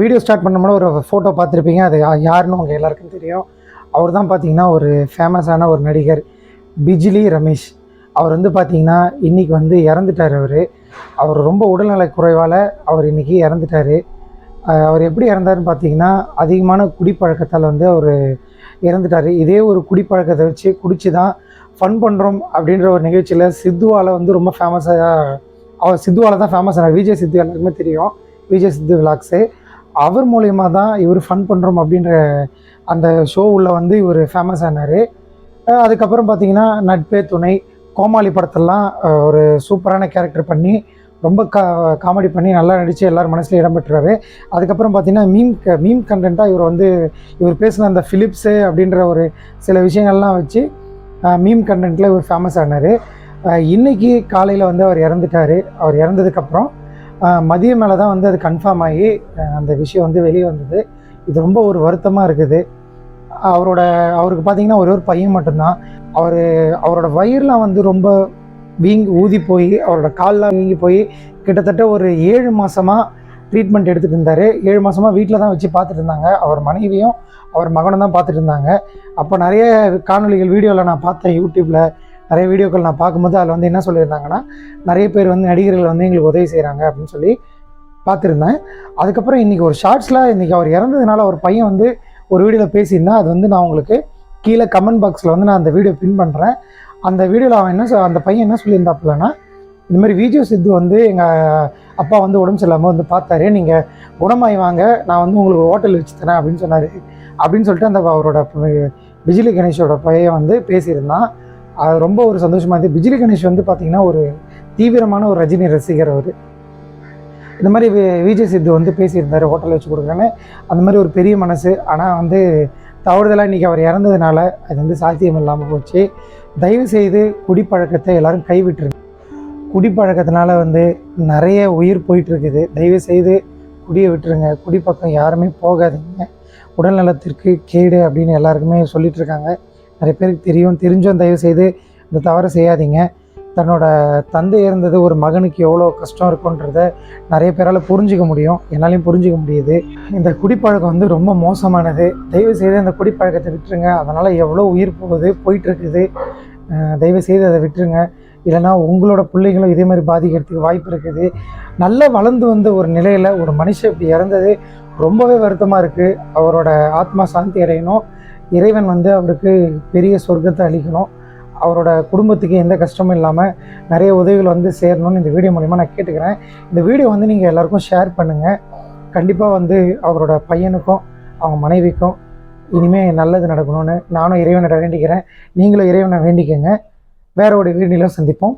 Video start பண்ணோம்னா ஒரு photo பார்த்துருப்பீங்க. அது யாருன்னு உங்கள் எல்லாருக்கும் தெரியும். அவர் தான் பார்த்தீங்கன்னா ஒரு ஃபேமஸான ஒரு நடிகர். பிஜிலி ரமேஷ். அவர் வந்து பார்த்தீங்கன்னா இன்றைக்கி வந்து இறந்துட்டார் அவர். அவர் ரொம்ப உடல்நல குறைவால் அவர் இன்றைக்கி இறந்துட்டார். அவர் எப்படி இறந்தாருன்னு பார்த்தீங்கன்னா அதிகமான குடிப்பழக்கத்தால் வந்து அவர் இறந்துட்டார். இதே ஒரு குடிப்பழக்கத்தை வச்சு குடிச்சு தான் ஃபன் பண்ணுறோம் அப்படின்ற ஒரு நிகழ்ச்சியில் சித்துவால் வந்து ரொம்ப ஃபேமஸாக அவர் சித்துவால் தான் ஃபேமஸ் ஆனார். விஜய் சித்து எல்லாருக்குமே தெரியும். விஜய் சித்து விலாக்ஸு அவர் மூலயமா தான் இவர் ஃபன் பண்ணுறோம் அப்படின்ற அந்த ஷோ உள்ள வந்து இவர் ஃபேமஸ் ஆனார். அதுக்கப்புறம் பார்த்தீங்கன்னா நட்பே துணை கோமாளி படத்தெல்லாம் ஒரு சூப்பரான கேரக்டர் பண்ணி ரொம்ப கா காமெடி பண்ணி நல்லா நடித்து எல்லோரும் மனசில் இடம்பெற்றாரு அதுக்கப்புறம் பார்த்தீங்கன்னா மீம் க மீம் கண்டென்ட்டாக இவர் வந்து இவர் பேசின அந்த ஃபிலிப்ஸு அப்படின்ற ஒரு சில விஷயங்கள்லாம் வச்சு மீம் கண்டென்ட்டில் இவர் ஃபேமஸ் ஆனார். இன்னைக்கு காலையில் வந்து அவர் இறந்துட்டார். அவர் இறந்ததுக்கப்புறம் மதியம் மேலே தான் வந்து அது கன்ஃபார்ம் ஆகி அந்த விஷயம் வந்து வெளியே வந்தது. இது ரொம்ப ஒரு வருத்தமாக இருக்குது. அவரோட அவருக்கு பார்த்தீங்கன்னா ஒரே ஒரு பையன் மட்டும்தான். அவர் அவரோட வயிறுலாம் வந்து ரொம்ப வீங்கி ஊதி போய் அவரோட கால்லாம் வீங்கி போய் கிட்டத்தட்ட ஒரு ஏழு மாதமாக ட்ரீட்மெண்ட் எடுத்துகிட்டு இருந்தார். ஏழு மாதமாக வீட்டில் தான் வச்சு பார்த்துட்டு இருந்தாங்க. அவர் மனைவியும் அவர் மகனும் தான் பார்த்துட்டு இருந்தாங்க. அப்போ நிறைய காணொளிகள் வீடியோவில் நான் பார்த்தேன் யூடியூப்பில் நிறைய வீடியோக்கள் நான் பார்க்கும்போது அதில் வந்து என்ன சொல்லியிருந்தாங்கன்னா நிறைய பேர் வந்து நடிகர்கள் வந்து எங்களுக்கு உதவி செய்கிறாங்க அப்படின்னு சொல்லி பார்த்துருந்தேன். அதுக்கப்புறம் இன்றைக்கி ஒரு ஷார்ட்ஸில் இன்றைக்கி அவர் இறந்ததுனால ஒரு பையன் வந்து ஒரு வீடியோவில் பேசியிருந்தேன் அது வந்து நான் உங்களுக்கு கீழே கமெண்ட் பாக்ஸில் வந்து நான் அந்த வீடியோ பின் பண்ணுறேன் அந்த வீடியோவில் அவன் என்ன சொ- அந்த பையன் என்ன சொல்லியிருந்தாப்புலன்னா இந்த மாதிரி விஜய் சித்து வந்து எங்கள் அப்பா வந்து உடம்பு சரியில்லாமல் வந்து பார்த்தாரு. நீங்கள் குணமாய் வாங்க நான் வந்து உங்களுக்கு ஹோட்டல் வச்சு தரேன் அப்படின்னு சொன்னார். அப்படின்னு சொல்லிட்டு அந்த அவரோட விஜிலி கணேஷோட பையன் வந்து பேசியிருந்தான். அது ரொம்ப ஒரு சந்தோஷமாக இருந்தது. பிஜிலி கணேஷ் வந்து பார்த்திங்கன்னா ஒரு தீவிரமான ஒரு ரஜினி ரசிகர் அவர். இந்த மாதிரி விஜய் சித்து வந்து பேசியிருந்தார் ஹோட்டலில் வச்சு கொடுக்குறேன்னு. அந்த மாதிரி ஒரு பெரிய மனசு. ஆனால் வந்து தவறுதலாக இன்றைக்கி அவர் இறந்ததுனால அது வந்து சாத்தியம் இல்லாமல் போச்சு. தயவு செய்து குடிப்பழக்கத்தை எல்லாரும் கைவிட்டுருங்க. குடிப்பழக்கத்தினால வந்து நிறைய உயிர் போயிட்டுருக்குது. தயவு செய்து குடியை விட்டுருங்க. குடிப்பக்கம் யாருமே போகாதீங்க. உடல் நலத்திற்கு கேடு அப்படின்னு எல்லாருக்குமே சொல்லிகிட்ருக்காங்க நிறைய பேருக்கு தெரியும் தெரிஞ்சும் தயவு செய்து இந்த தவறை செய்யாதீங்க. தன்னோட தந்தை இறந்தது ஒரு மகனுக்கு எவ்வளோ கஷ்டம் இருக்குன்றத நிறைய பேரால் புரிஞ்சிக்க முடியும். என்னாலையும் புரிஞ்சிக்க முடியுது. இந்த குடிப்பழக்கம் வந்து ரொம்ப மோசமானது. தயவு செய்து அந்த குடிப்பழக்கத்தை விட்டுருங்க. அதனால் எவ்வளோ உயிர் போகுது போயிட்டுருக்குது. தயவு செய்து அதை விட்டுருங்க. இல்லைன்னா உங்களோட பிள்ளைங்களும் இதே மாதிரி பாதிக்கிறதுக்கு வாய்ப்பு இருக்குது. நல்லா வளர்ந்து வந்த ஒரு நிலையில் ஒரு மனுஷன் இப்படி இறந்தது ரொம்பவே வருத்தமாக இருக்குது அவரோட ஆத்மா சாந்தி அடையணும். இறைவன் வந்து அவருக்கு பெரிய சொர்க்கத்தை அளிக்கணும். அவரோட குடும்பத்துக்கு எந்த கஷ்டமும் இல்லாமல் நிறைய உதவிகள் வந்து சேரணும்னு இந்த வீடியோ மூலிமா நான் கேட்டுக்கிறேன். இந்த வீடியோ வந்து நீங்கள் எல்லாருக்கும் ஷேர் பண்ணுங்கள் கண்டிப்பாக வந்து அவரோட பையனுக்கும் அவங்க மனைவிக்கும் இனிமேல் நல்லது நடக்கணும்னு நானும் இறைவனை வேண்டிக்கிறேன். நீங்களும் இறைவனை வேண்டிக்கங்க. வேற ஒரு வீடியோவில் சந்திப்போம்.